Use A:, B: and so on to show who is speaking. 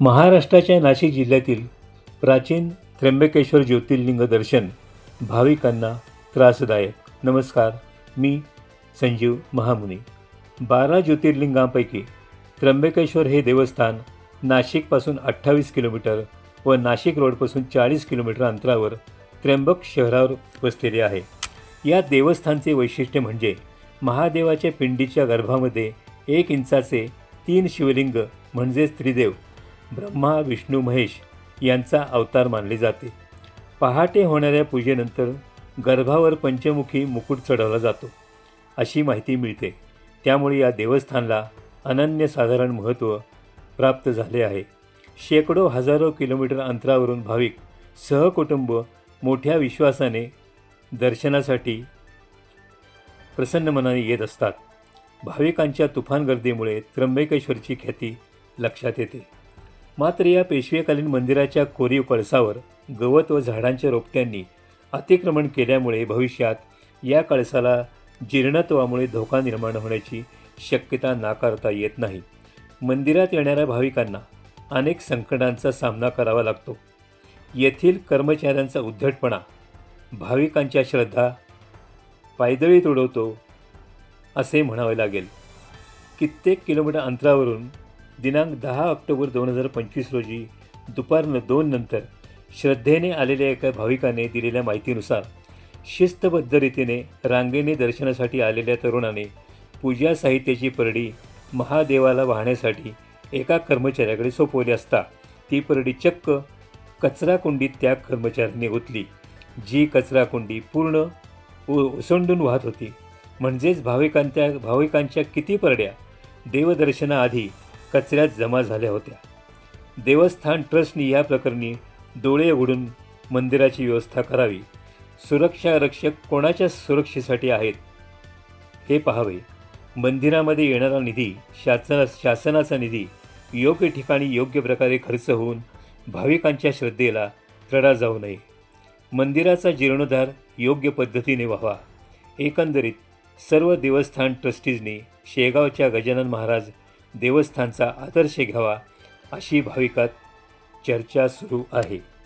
A: महाराष्ट्राच्या नाशिक जिल्ह्यातील प्राचीन त्र्यंबकेश्वर ज्योतिर्लिंग दर्शन भाविकांना त्रासदायक. नमस्कार मी संजीव महामुनी. बारा ज्योतिर्लिंगांपैकी त्र्यंबकेश्वर हे देवस्थान नाशिकपासून अठ्ठावीस किलोमीटर व नाशिक रोडपासून चाळीस किलोमीटर अंतरावर त्र्यंबक शहरावर वसलेले आहे. या देवस्थानचे वैशिष्ट्य म्हणजे महादेवाच्या पिंडीच्या गर्भामध्ये एक इंचाचे तीन शिवलिंग म्हणजेच त्रिदेव ब्रह्मा विष्णू महेश यांचा अवतार मानले जाते. पहाटे होणाऱ्या पूजेनंतर गर्भावर पंचमुखी मुकुट चढवला जातो अशी माहिती मिळते. त्यामुळे या देवस्थानला अनन्यसाधारण महत्त्व प्राप्त झाले आहे. शेकडो हजारो किलोमीटर अंतरावरून भाविक सहकुटुंब मोठ्या विश्वासाने दर्शनासाठी प्रसन्न मनाने येत असतात. भाविकांच्या तुफान गर्दीमुळे त्र्यंबकेश्वरची ख्याती लक्षात येते. मात्र या पेशवेकालीन मंदिराच्या कोरीव कळसावर गवत व झाडांच्या रोपट्यांनी अतिक्रमण केल्यामुळे भविष्यात या कळसाला जीर्णत्वामुळे धोका निर्माण होण्याची शक्यता नाकारता येत नाही. मंदिरात येणाऱ्या भाविकांना अनेक संकटांचा सामना करावा लागतो. येथील कर्मचाऱ्यांचा उद्धटपणा भाविकांच्या श्रद्धा पायदळी तुडवतो असे म्हणावे लागेल. कित्येक किलोमीटर अंतरावरून दिनांक दहा ऑक्टोबर दोन हजार पंचवीस रोजी दुपार न दोन नंतर श्रद्धेने आलेल्या एका भाविकाने दिलेल्या माहितीनुसार शिस्तबद्ध रीतीने रांगेने दर्शनासाठी आलेल्या तरुणाने पूजा साहित्याची परडी महादेवाला वाहण्यासाठी एका कर्मचाऱ्याकडे सोपवली असता ती परडी चक्क कचराकुंडीत त्या कर्मचाऱ्याने ओतली जी कचराकुंडी पूर्ण उ ओसंडून वाहत होती. म्हणजेच भाविकांत्या भाविकांच्या किती परड्या देवदर्शनाआधी कचऱ्यात जमा झाल्या होत्या. देवस्थान ट्रस्टनी या प्रकरणी डोळे उघडून मंदिराची व्यवस्था करावी. सुरक्षा रक्षक कोणाच्या सुरक्षेसाठी आहेत? हे पाहावे. मंदिरामध्ये येणारा निधी शासना शासनाचा निधी योग्य ठिकाणी योग्य प्रकारे खर्च होऊन भाविकांच्या श्रद्धेला तडा जाऊ नये. मंदिराचा जीर्णोद्धार योग्य पद्धतीने व्हावा. एकंदरीत सर्व देवस्थान ट्रस्टीजनी शेगावच्या गजानन महाराज देवस्थानचा आदर्श घ्यावा अशी भाविकात चर्चा सुरू आहे.